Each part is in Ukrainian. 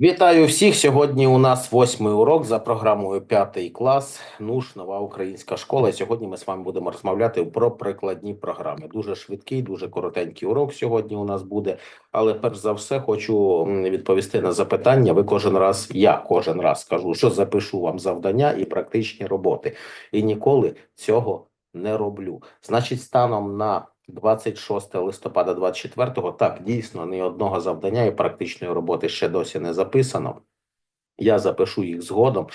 Вітаю всіх. Сьогодні у нас восьмий урок за програмою п'ятий клас. НУШ, нова українська школа. Сьогодні ми з вами будемо розмовляти про прикладні програми. Дуже швидкий, дуже коротенький урок сьогодні у нас буде. Але перш за все хочу відповісти на запитання. Ви кожен раз, я кожен раз скажу, що запишу вам завдання і практичні роботи. І ніколи цього не роблю. Значить, станом на 26 листопада 24-го, так, дійсно, ні одного завдання і практичної роботи ще досі не записано. Я запишу їх згодом.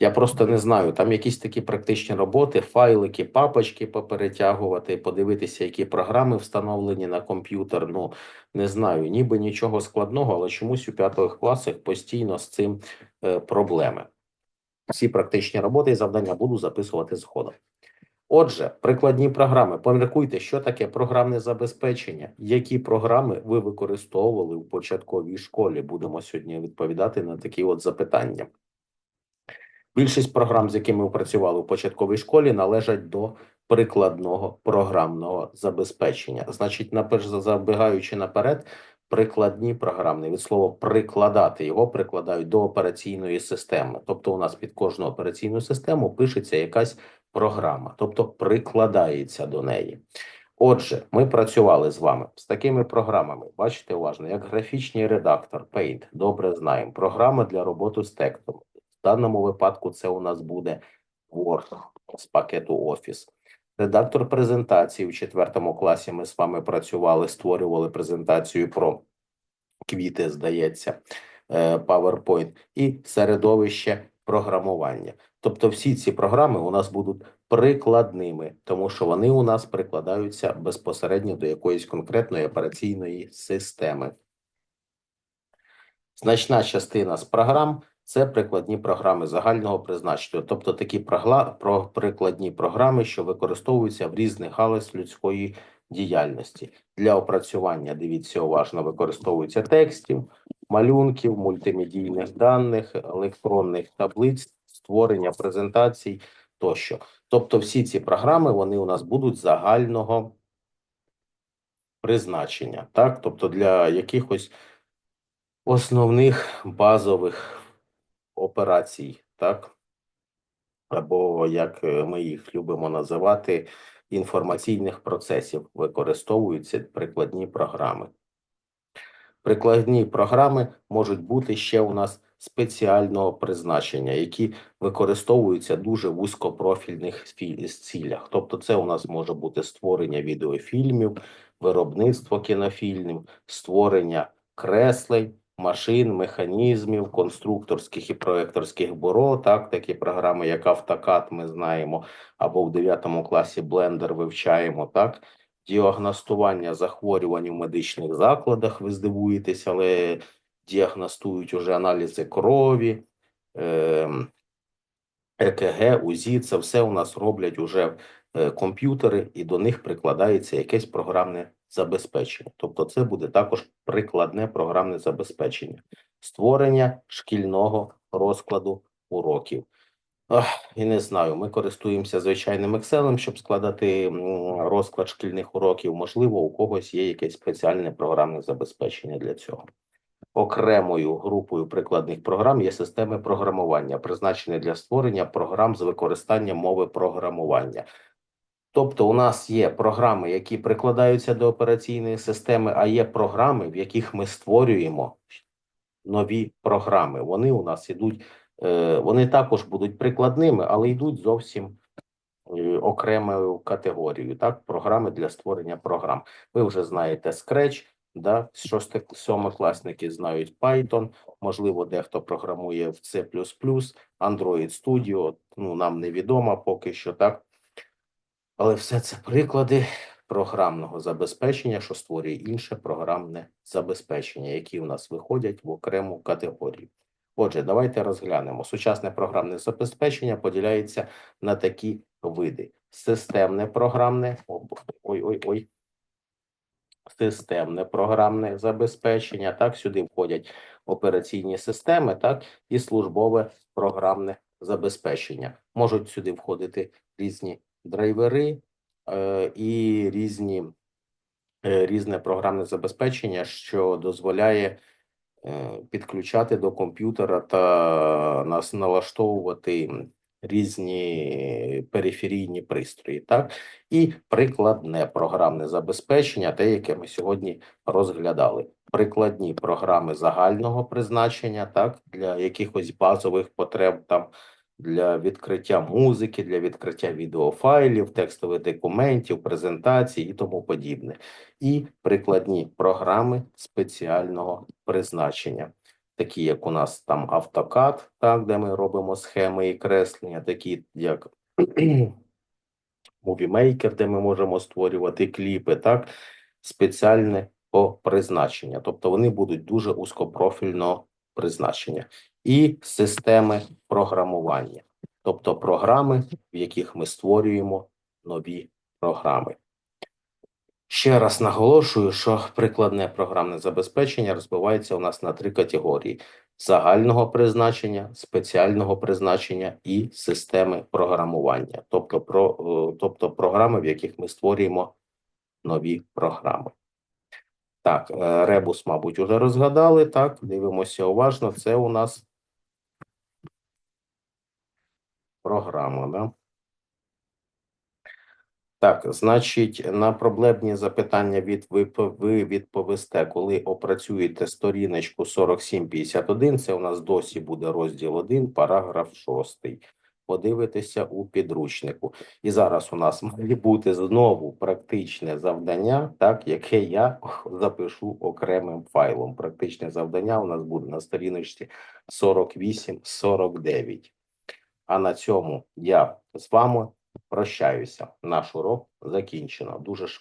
Я просто не знаю, там якісь такі практичні роботи, файлики, папочки поперетягувати, подивитися, які програми встановлені на комп'ютер. Ну, не знаю, ніби нічого складного, але чомусь у п'ятих класах постійно з цим е, проблеми. Всі практичні роботи і завдання буду записувати згодом. Отже, прикладні програми. Поміркуйте, що таке програмне забезпечення, які програми ви використовували в початковій школі. Будемо сьогодні відповідати на такі от запитання. Більшість програм, з якими ви працювали в початковій школі, належать до прикладного програмного забезпечення. Значить, наперш забігаючи наперед, прикладні програмні від слова прикладати його прикладають до операційної системи. Тобто, у нас під кожну операційну систему пишеться якась програма, тобто прикладається до неї. Отже, ми працювали з вами з такими програмами. Бачите уважно, як графічний редактор Paint, добре знаємо. Програма для роботи з текстом. В даному випадку це у нас буде Word з пакету Office. Редактор презентації в четвертому класі ми з вами працювали, створювали презентацію про квіти, здається, е, PowerPoint і середовище програмування. Тобто всі ці програми у нас будуть прикладними, тому що вони у нас прикладаються безпосередньо до якоїсь конкретної операційної системи. Значна частина з програм це прикладні програми загального призначення, тобто такі прикладні програми, що використовуються в різних галузь людської діяльності. Для опрацювання, дивіться уважно, використовуються текстів, малюнків, мультимедійних даних, електронних таблиць, створення презентацій тощо. Тобто всі ці програми вони у нас будуть загального призначення, так? Тобто для якихось основних базових операцій, так? Або як е, ми їх любимо називати, інформаційних процесів використовуються прикладні програми. Прикладні програми можуть бути ще у нас спеціального призначення, які використовуються дуже вузькопрофільних фі- цілях. Тобто, це у нас може бути створення відеофільмів, виробництво кінофільмів, створення креслень, машин, механізмів, конструкторських і проекторських бюро. Так, такі програми, як автокад, ми знаємо, або в 9 класі Blender вивчаємо. Так, діагностування захворювань у медичних закладах. Ви здивуєтесь, але діагностують уже аналізи крові, ем, ЕКГ, УЗІ. Це все у нас роблять уже е, комп'ютери, і до них прикладається якесь програмне забезпечення. Тобто, це буде також прикладне програмне забезпечення, створення шкільного розкладу уроків. Ах, і не знаю, ми користуємося звичайним Excel, щоб складати розклад шкільних уроків. Можливо, у когось є якесь спеціальне програмне забезпечення для цього. Окремою групою прикладних програм є системи програмування, призначені для створення програм з використанням мови програмування. Тобто, у нас є програми, які прикладаються до операційної системи, а є програми, в яких ми створюємо нові програми. Вони у нас ідуть, е, вони також будуть прикладними, але йдуть зовсім е, окремою категорією. Так, програми для створення програм. Ви вже знаєте Scratch, да, шости сьомикласники знають Python, можливо, дехто програмує в C++, Android Studio, ну, нам невідомо поки що, так. Але все це приклади програмного забезпечення, що створює інше програмне забезпечення, які у нас виходять в окрему категорію. Отже, давайте розглянемо. Сучасне програмне забезпечення поділяється на такі види: системне програмне, ой-ой-ой, системне програмне забезпечення. Так, сюди входять операційні системи, так, і службове програмне забезпечення. Можуть сюди входити різні драйвери е, і різні, е, різне програмне забезпечення, що дозволяє е, підключати до комп'ютера та нас налаштовувати різні периферійні пристрої, так? І прикладне програмне забезпечення, те, яке ми сьогодні розглядали. Прикладні програми загального призначення, так, для якихось базових потреб там для відкриття музики, для відкриття відеофайлів, текстових документів, презентацій і тому подібне. І прикладні програми спеціального призначення, такі як у нас там AutoCAD, так, де ми робимо схеми і креслення, такі як Maker, де ми можемо створювати кліпи, так, спеціальне по призначення. Тобто вони будуть дуже узкопрофільного призначення. І системи програмування, тобто програми, в яких ми створюємо нові програми. Ще раз наголошую, що прикладне програмне забезпечення розбивається у нас на три категорії: загального призначення, спеціального призначення і системи програмування, тобто, про, е, тобто програми, в яких ми створюємо нові програми. Так, е, ребус, мабуть, уже розгадали. Так, дивимося уважно. Це у нас програма, да? Так, значить, на проблемні запитання від ви, ви відповісте, коли опрацюєте сторіночку 4751, це у нас досі буде розділ 1, параграф 6. Подивитися у підручнику. І зараз у нас має бути знову практичне завдання, так, яке я запишу окремим файлом. Практичне завдання у нас буде на сторіночці 48-49. А на цьому я з вами прощаюся. Наш урок закінчено. Дуже швидко.